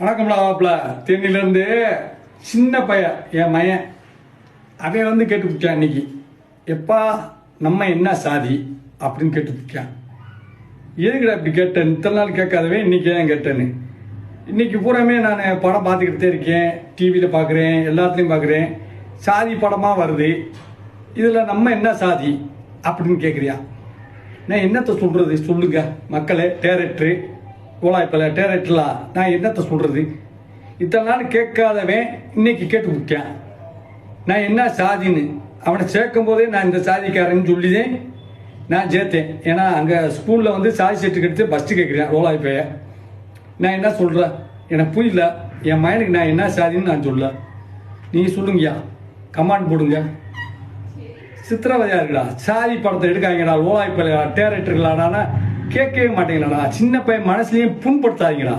வணக்கம்டா மாப்பிள்ள. தேனியிலேருந்து சின்ன பையன் என் மயன். அவன் வந்து கேட்டுக்கிட்டான் இன்னைக்கு. எப்பா நம்ம என்ன சாதி? அப்படின்னு கேட்டுக்கிட்டான் எதுக்குடா இப்படி கேட்டேன்? இத்தனை நாள் கேட்காதவே இன்றைக்கி ஏன் கேட்டேன்னு. இன்றைக்கி பூராமே நான் படம் பார்த்துக்கிட்டே இருக்கேன். டிவியில் பார்க்குறேன் எல்லாத்துலேயும் பார்க்குறேன். சாதி படமாக வருது. இதில் நம்ம என்ன சாதி? அப்படின்னு கேட்குறியா நான் என்னத்தை சொல்கிறது சொல்லுங்கள் மக்களே டேரக்டரு. கோலாய்ப்பில் டேரக்டர்லாம் நான் என்னத்தை சொல்கிறது இத்தனை நாள் கேட்காதவன் இன்னைக்கு கேட்டு விட்டேன் நான் என்ன சாதின்னு? அவனை சேர்க்கும் போதே நான் இந்த சாதிக்காரன்னு சொல்லிதேன் நான் சேர்த்தேன். ஏன்னா அங்கே ஸ்கூலில் வந்து சாதி சர்டிஃபிகேட் எடுத்து ஃபஸ்ட்டு கேட்குறேன் ரோலாய்ப்பைய நான் என்ன சொல்கிறேன் எனக்கு புரியல. என் மயனுக்கு நான் என்ன சாதின்னு நான் சொல்ல. நீங்கள் சொல்லுங்கய்யா. கமாண்ட் போடுங்க. சித்திரவதையா இருக்குடா. சாதி படத்தை எடுக்காங்கடா ரோலாய்ப்பையா டேரக்டர்களாடானா கேட்கவே மாட்டேங்களாடா சின்ன பையன் மனசுலயும் புண்படுத்தாதீங்கடா.